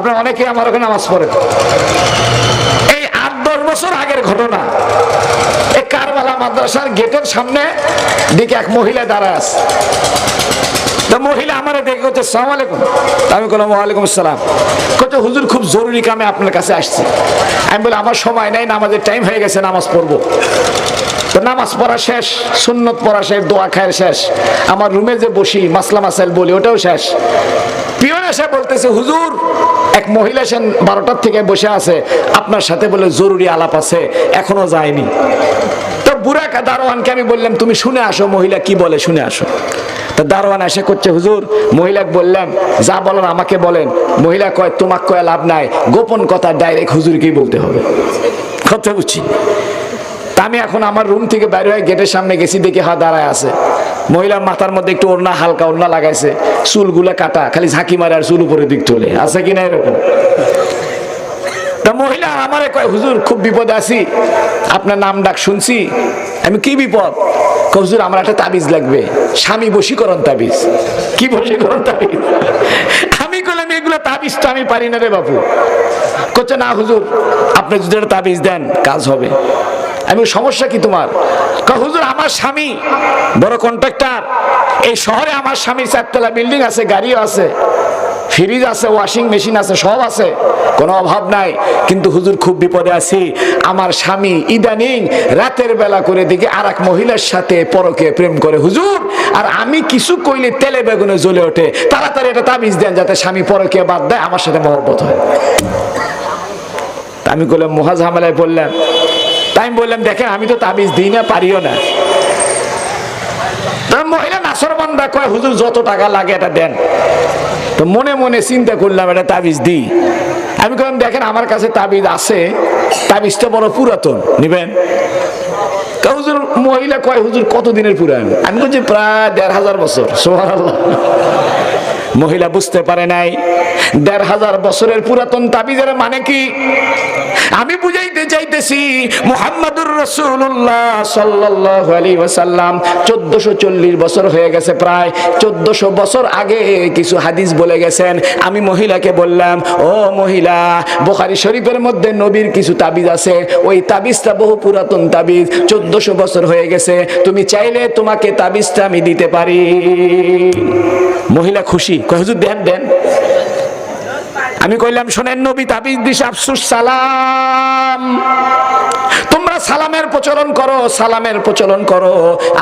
আপনারা অনেকেই আমার ওখানে নামাজ পড়েন এই আট, দশ বছর আগের ঘটনা। এই কারবালা মাদ্রাসার গেটের সামনে দিকে এক মহিলা দাঁড়ায় আছে। তো মহিলা আমার দেখে হচ্ছে সালাম আলাইকুম। আমি বললাম, ওয়ালাইকুম আসসালাম। কত হুজুর, খুব জরুরি কামে আপনার কাছে আসছি। আমি বলি আমার সময় নাই, নামাজের টাইম হয়ে গেছে, নামাজ পড়ব। তো নামাজ পড়া শেষ, সুন্নত পড়া শেষ, দোয়া খায়ের শেষ। আমার রুমে যে বসি, মাসলা মাসাইল বলি, ওটাও শেষ। পিয়ন এসে বলতেছে, হুজুর, এক মহিলা সেন বারোটার থেকে বসে আছে, আপনার সাথে বলে জরুরি আলাপ আছে, এখনও যায়নি। তো বুড়া দারোয়ানকে আমি বললাম, তুমি শুনে আসো, মহিলা কি বলে শুনে আসো। তো দারোয়ান এসে করছে, হুজুর, মহিলাকে বললাম, যা বলেন আমাকে বলেন। মহিলা কয়, তোমাকে কয় লাভ নাই, গোপন কথা ডাইরেক্ট হুজুরকেই বলতে হবে। কথা বুঝছি। আমি এখন আমার রুম থেকে বাইরে হয়ে গেটের সামনে গেছি, দেখি হা দাঁড়ায় আছে। মহিলার মাথার মধ্যে একটু ওড়না হালকা ওড়না লাগাইছে, চুলগুলো কাটা, খালি ঝাঁকি মারে আর চুল উপরে দিক তোলে। আছে কিনা এরকম? মহিলা আমারে কয়, হুজুর, খুব বিপদে আছি, আপনার নাম ডাক শুনছি, আমি কি বিপদ? হুজুর, আমার একটা তাবিজ লাগবে, স্বামী বশীকরণ তাবিজ। কি বশীকরণ তাবিজ? আমি করলাম এগুলো তাবিজ তো আমি পারি না রে বাবু করছে না হুজুর, আপনি যদি একটা তাবিজ দেন, কাজ হবে। আমি সমস্যা কি তোমার? হুজুর, আমার স্বামী বড় কন্ট্রাক্টর এই শহরে আমার স্বামীর চারতলা বিল্ডিং আছে, গাড়িও আছে ফ্রিজ আছে ওয়াশিং মেশিন আছে, সব আছে। কোনো অভাব নাই। কিন্তু হুজুর, খুব বিপদে আছি। আমার স্বামী ইদানিং রাতের বেলা করে দিকে আর এক মহিলার সাথে পরকে প্রেম করে। হুজুর, আর আমি কিছু কইলে তেলে বেগুনে জ্বলে ওঠে। তাড়াতাড়ি এটা তাবিজ দেন যাতে স্বামী পরকে বাদ দেয়, আমার সাথে মহব্বত হয়। আমি করলাম মহা ঝামেলায় বললাম আমি বললাম, দেখেন, আমি তো তাবিজ দিই না, পারিও না। মহিলা নাসর বান্দা কয়, হুজুর, যত টাকা লাগে এটা দেন। তো মনে মনে চিন্তা করলাম, এটা তাবিজ দিই। আমি বললাম দেখেন, আমার কাছে তাবিজ আছে, তাবিজটা বড় পুরাতন, নিবেন? হুজুর, মহিলা কয়, হুজুর কত দিনের পুরান? আমি বলছি, প্রায় দেড় হাজার বছর। সুবহানাল্লাহ। মহিলা বুঝতে পারে নাই। দেড় হাজার বছরের পুরাতন তাবিজের মানে কি? আমি বুঝাইতে চাইতেছি মুহাম্মাদুর রাসূলুল্লাহ সাল্লাল্লাহু আলাইহি ওয়াসাল্লাম 1440 বছর হয়ে গেছে প্রায়। 1400 বছর আগে কিছু হাদিস বলে গেছেন। আমি মহিলাকে বললাম, ও মহিলা, বুখারী শরীফের মধ্যে নবীর কিছু তাবিজ আছে। ওই তাবিজটা বহু পুরাতন তাবিজ 1400 বছর হয়ে গেছে। তুমি চাইলে তোমাকে তাবিজটা আমি দিতে পারি। মহিলা খুশি হুজুর, দেন দেন। আমি কইলাম, শোনেন নবী, তাবিজ দিস আফসুস, সালাম। তোমরা সালামের প্রচলন করো, সালামের প্রচলন করো।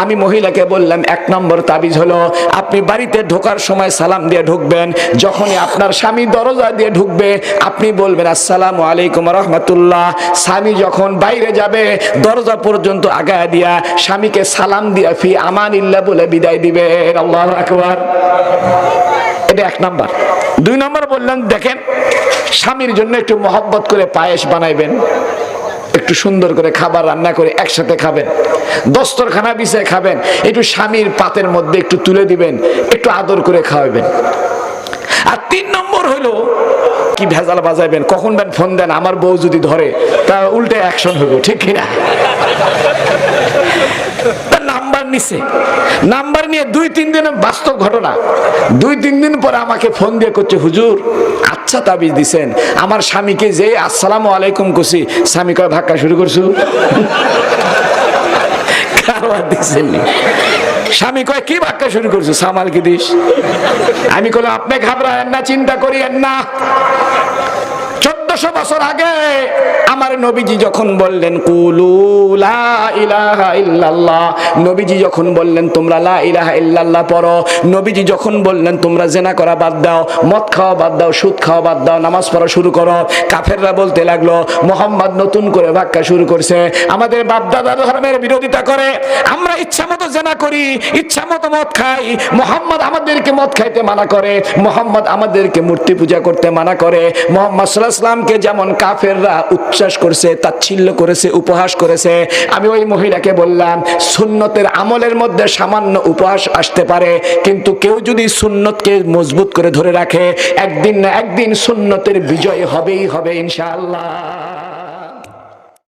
আমি মহিলাকে বললাম, এক নম্বর তাবিজ হলো, আপনি বাড়িতে ঢোকার সময় সালাম দিয়ে ঢুকবেন। যখনই আপনার স্বামী দরজা দিয়ে ঢুকবে, আপনি বলবেন, আসসালামু আলাইকুম রহমতুল্লাহ। স্বামী যখন বাইরে যাবে, দরজা পর্যন্ত আগায় দিয়া স্বামীকে সালাম দিয়া ফি আমানিল্লাহ বলে বিদায় দিবেন। আল্লাহ আকবার। এটা এক নাম্বার। দুই নম্বর বললেন, দেখেন, স্বামীর জন্য একটু মহব্বত করে পায়েস বানাইবেন, একটু সুন্দর করে খাবার রান্না করে একসাথে খাবেন, দস্তরখানা বিছায় খাবেন, একটু স্বামীর পাতের মধ্যে একটু তুলে দিবেন, একটু আদর করে খাওয়াবেন। আর তিন নম্বর হলো, কি ভেজাল বাজাইবেন, কখন বেন ফোন দেন, আমার বউ যদি ধরে তা উল্টে অ্যাকশন হইব, ঠিক কিনা? নাম্বার নাম্বার নিয়ে দুই, তিন দিনের বাস্তব ঘটনা। দুই, তিন দিন পরে আমাকে ফোন দিয়ে করছে, হুজুর আচ্ছা তাবিজ দিছেন। আমার স্বামীকে যে আসসালামু আলাইকুম কছি স্বামী কয়, ভাক্কা শুরু করছু? স্বামী কয়, কি ভাক্কা শুরু করছ? সামাল কি দিস? আমি কইলাম, আপনি ঘাবড়ায়েন না, চিন্তা করিয়েন না। চোদ্দশো বছর আগে আমার নবীজি যখন বললেন নবীজি যখন বললেন, তোমরা লা ইলাহা ইল্লাল্লাহ পড়ো। নবীজি যখন বললেন, তোমরা জেনা করা বাদ দাও, মদ খাওয়া বাদ দাও, সুদ খাওয়া বাদ দাও, নামাজ পড়া শুরু করো। কাফেররা বলতে লাগল, মোহাম্মদ নতুন করে ভাক্কা শুরু করছে। আমাদের বাপ দাদা ধর্মের বিরোধিতা করে। আমরা ইচ্ছা মতো জেনা করি ইচ্ছা মতো মদ খাই। মোহাম্মদ আমাদেরকে মদ খাইতে মানা করে। মোহাম্মদ আমাদেরকে মূর্তি পূজা করতে মানা করে। মোহাম্মদ সাল্লাহ ইসলামকে যেমন কাফেররা উচ্ছ্বাস করছে, তাচ্ছিল্য করেছে, উপহাস করেছে, আমি ওই মহিলাকে বললাম, সুন্নতের আমলের মধ্যে সামান্য উপহাস আসতে পারে, কিন্তু কেউ যদি সুন্নতকে মজবুত করে ধরে রাখে, একদিন না একদিন সুন্নতের বিজয় হবেই, হবে ইনশাআল্লাহ।